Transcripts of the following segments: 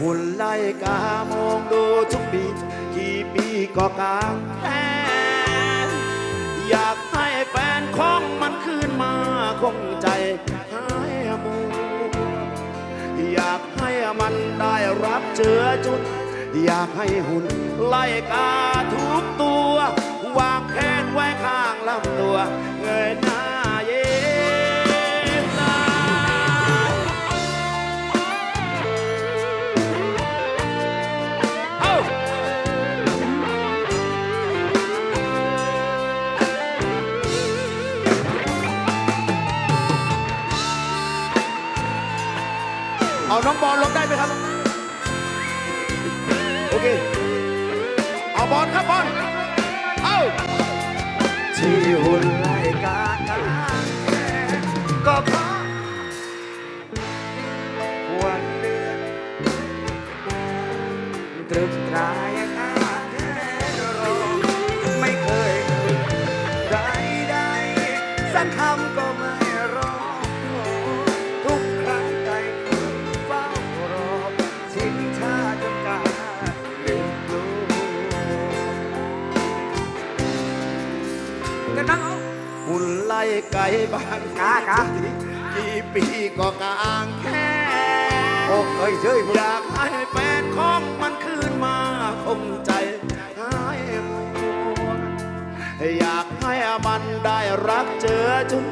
หุ่นไล่กามองดูทุกปีกี่ปีก็กางแขนอยากให้แฟนของมันคืนมาคงใจหายมูอยากให้มันได้รับเจือจุด อยากให้หุ่นไล่กาทุกตัววาง เอาน้องบอลลงได้ไหมครับ โอเค เอาบอลครับบอล เอาที่หุ่นไล่กากาก็เพราะวันเดือนตรึกตรายอาแค่รอไม่เคยใดใดๆสักคำก็ กันนั่งเอาหุ่นไล่ไก่บ้านกากากี่ปีก็กางแค่โอ้เคยเชยอยากให้แฟนของมันคืนมาคงใจหายมัวอยากให้มันได้รักเจอจุน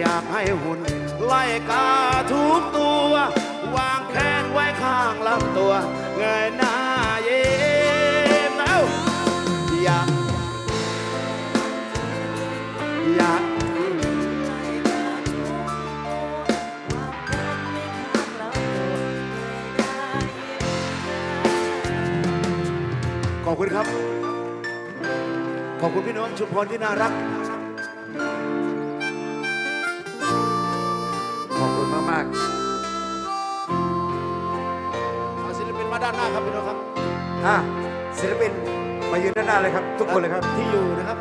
อยากให้หุ่นไล่กาทุกตัว วางแขนไว้ข้างลำตัวเงยหน้า ขอบคุณครับ ขอบคุณพี่น้องชุมพรที่น่ารัก ขอบคุณมากมากเอาศิลปินมาด้านหน้าครับพี่น้องครับๆอะศิลปินมายืนด้านหน้าเลยครับ ทุกคนเลยครับที่อยู่นะครับ